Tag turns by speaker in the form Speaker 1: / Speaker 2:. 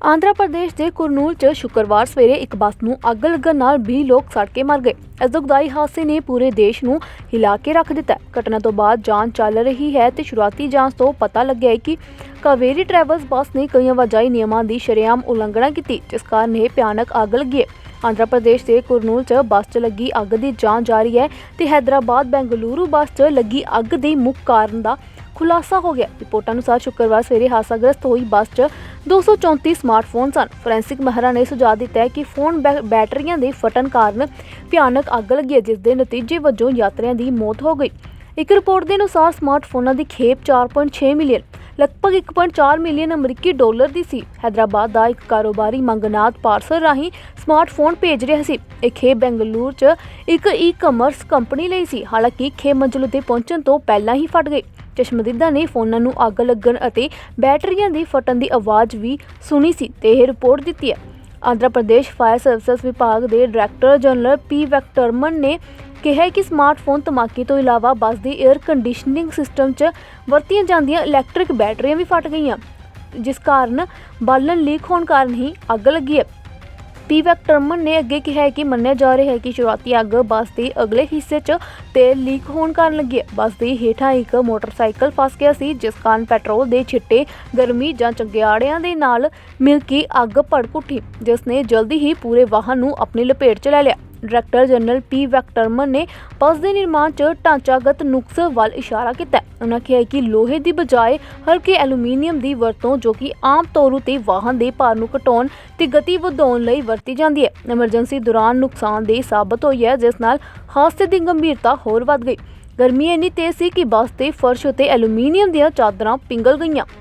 Speaker 1: ਆਂਧਰਾ ਪ੍ਰਦੇਸ਼ ਦੇ ਕੁਰਨੂਲ 'ਚ ਸ਼ੁੱਕਰਵਾਰ ਸਵੇਰੇ ਇੱਕ ਬੱਸ ਨੂੰ ਅੱਗ ਲੱਗਣ ਨਾਲ 20 ਲੋਕ ਸੜ ਕੇ ਮਰ ਗਏ ਇਸ ਦੁਖਦਾਈ ਹਾਦਸੇ ਨੇ ਪੂਰੇ ਦੇਸ਼ ਨੂੰ ਹਿਲਾ ਕੇ ਰੱਖ ਦਿੱਤਾ ਹੈ। ਘਟਨਾ ਤੋਂ ਬਾਅਦ ਜਾਂਚ ਚੱਲ ਰਹੀ ਹੈ ਤੇ ਸ਼ੁਰੂਆਤੀ ਜਾਂਚ ਤੋਂ ਪਤਾ ਲੱਗਿਆ ਹੈ ਕਿ ਕਾਵੇਰੀ ਟਰੈਵਲਸ ਬੱਸ ਨੇ ਕਈ ਆਵਾਜਾਈ ਨਿਯਮਾਂ ਦੀ ਸ਼ਰੇਆਮ ਉਲੰਘਣਾ ਕੀਤੀ, ਜਿਸ ਕਾਰਨ ਇਹ ਭਿਆਨਕ ਅੱਗ ਲੱਗੀ ਹੈ ਆਂਧਰਾ ਪ੍ਰਦੇਸ਼ ਦੇ ਕੁਰਨੂਲ 'ਚ ਬੱਸ 'ਚ ਲੱਗੀ ਅੱਗ ਦੀ ਜਾਂਚ ਜਾਰੀ ਹੈ ਤੇ ਹੈਦਰਾਬਾਦ ਬੈਂਗਲੁਰੂ ਬੱਸ 'ਚ ਲੱਗੀ ਅੱਗ ਦੇ ਮੁੱਖ ਕਾਰਨ ਦਾ ਖੁਲਾਸਾ ਹੋ ਗਿਆ। ਰਿਪੋਰਟਾਂ ਅਨੁਸਾਰ ਸ਼ੁੱਕਰਵਾਰ ਸਵੇਰੇ ਹਾਦਸਾਗ੍ਰਸਤ ਹੋਈ ਬੱਸ 'ਚ 234 ਸਮਾਰਟਫੋਨ ਸਨ। ਫੋਰੈਂਸਿਕ ਮਾਹਰਾਂ ਨੇ ਸੁਝਾਅ ਦਿੱਤਾ ਹੈ ਕਿ ਫੋਨ ਬੈ- ਬੈਟਰੀਆਂ ਦੇ ਫਟਣ ਕਾਰਨ ਭਿਆਨਕ ਅੱਗ ਲੱਗੀ ਹੈ ਜਿਸ ਦੇ ਨਤੀਜੇ ਵਜੋਂ ਯਾਤਰੀਆਂ ਦੀ ਮੌਤ ਹੋ ਗਈ। ਇੱਕ ਰਿਪੋਰਟ ਦੇ ਅਨੁਸਾਰ ਸਮਾਰਟਫੋਨਾਂ ਦੀ ਖੇਪ 4.6 ਮਿਲੀਅਨ ਲਗਭਗ 1.4 ਮਿਲੀਅਨ ਅਮਰੀਕੀ ਡਾਲਰ ਦੀ ਸੀ। ਹੈਦਰਾਬਾਦ ਦਾ ਇੱਕ ਕਾਰੋਬਾਰੀ ਮੰਗਨਾਤ ਪਾਰਸਲ ਰਾਹੀਂ ਸਮਾਰਟਫੋਨ ਭੇਜ ਰਿਹਾ ਸੀ। ਇਹ ਖੇ ਬੈਂਗਲੁਰੂ 'ਚ ਇੱਕ ਈ-ਕਮਰਸ ਕੰਪਨੀ ਲਈ ਸੀ। ਹਾਲਾਂਕਿ ਖੇ ਮੰਜ਼ਿਲ 'ਤੇ ਪਹੁੰਚਣ ਤੋਂ ਪਹਿਲਾਂ ਹੀ ਫਟ ਗਈ। ਚਸ਼ਮਦੀਦਾਂ ਨੇ ਫੋਨਾਂ ਨੂੰ ਅੱਗ ਲੱਗਣ ਅਤੇ ਬੈਟਰੀਆਂ ਦੀ ਫਟਣ ਦੀ ਆਵਾਜ਼ ਵੀ ਸੁਣੀ ਸੀ ਤੇ ਇਹ ਰਿਪੋਰਟ ਦਿੱਤੀ ਹੈ। ਆਂਧਰਾ ਪ੍ਰਦੇਸ਼ ਫਾਇਰ ਸਰਵਿਸ ਵਿਭਾਗ ਦੇ ਡਾਇਰੈਕਟਰ ਜਨਰਲ ਪੀ ਵੈਕਟਰਮਨ ਨੇ ਕਿਹਾ ਕਿ ਸਮਾਰਟਫੋਨ ਧਮਾਕੇ ਤੋਂ ਇਲਾਵਾ ਬੱਸ ਦੀ 에ਅਰ ਕੰਡੀਸ਼ਨਿੰਗ ਸਿਸਟਮ 'ਚ ਵਰਤੀਆਂ ਜਾਂਦੀਆਂ ਇਲੈਕਟ੍ਰਿਕ ਬੈਟਰੀਆਂ ਵੀ ਫਟ ਗਈਆਂ, ਜਿਸ ਕਾਰਨ ਬਾਲਣ ਲੀਕ ਹੋਣ ਕਾਰਨ ਹੀ ਅੱਗ ਲੱਗੀ ਹੈ। ਪੀ ਵੈਕਟਰਮਨ ਨੇ ਅੱਗੇ ਕਿਹਾ ਕਿ ਮੰਨਿਆ ਜਾ ਰਿਹਾ ਹੈ ਕਿ ਸ਼ੁਰੂਆਤੀ ਅੱਗ ਬੱਸ ਦੇ ਅਗਲੇ ਹਿੱਸੇ 'ਚ ਤੇਲ ਲੀਕ ਹੋਣ ਕਾਰਨ ਲੱਗੀ ਬੱਸ ਦੇ ਹੇਠਾਂ ਇੱਕ ਮੋਟਰਸਾਈਕਲ ਫਸ ਗਿਆ ਸੀ, ਜਿਸ ਕਾਰਨ ਪੈਟਰੋਲ ਦੇ ਛਿੱਟੇ, ਗਰਮੀ ਜਾਂ ਚੰਗਿਆੜਿਆਂ ਦੇ ਨਾਲ ਮਿਲ ਕੇ ਅੱਗ ਭੜਕ ਉੱਠੀ, ਜਿਸ ਨੇ ਜਲਦੀ ਹੀ ਪੂਰੇ ਵਾਹਨ ਨੂੰ ਆਪਣੀ ਲਪੇਟ 'ਚ ਲੈ ਲਿਆ। ਡਾਇਰੈਕਟਰ ਜਨਰਲ ਪੀ ਵੈਕਟਰਮਨ ਨੇ ਬੱਸ ਦੇ ਨਿਰਮਾਣ 'ਚ ਢਾਂਚਾਗਤ ਨੁਕਸ ਵੱਲ ਇਸ਼ਾਰਾ ਕੀਤਾ। ਉਹਨਾਂ ਕਿਹਾ ਕਿ ਲੋਹੇ ਦੀ ਬਜਾਏ ਹਲਕੇ ਐਲੂਮੀਨੀਅਮ ਦੀ ਵਰਤੋਂ ਜੋ ਕਿ ਆਮ ਤੌਰ ਉਤੇ ਵਾਹਨ ਦੇ ਭਾਰ ਨੂੰ ਘਟਾਉਣ ਤੇ ਗਤੀ ਵਧਾਉਣ ਲਈ ਵਰਤੀ ਜਾਂਦੀ ਹੈ। ਐਮਰਜੈਂਸੀ ਦੌਰਾਨ ਨੁਕਸਾਨਦੇਹ ਸਾਬਤ ਹੋਈ ਹੈ, ਜਿਸ ਨਾਲ ਹਾਦਸੇ ਦੀ ਗੰਭੀਰਤਾ ਹੋਰ ਵੱਧ ਗਈ। ਗਰਮੀ ਇੰਨੀ ਤੇਜ਼ ਸੀ ਕਿ ਬੱਸ ਦੇ ਫਰਸ਼ ਉਤੇ ਐਲੂਮੀਨੀਅਮ ਦੀਆਂ ਚਾਦਰਾਂ ਪਿੰਗਲ ਗਈਆਂ।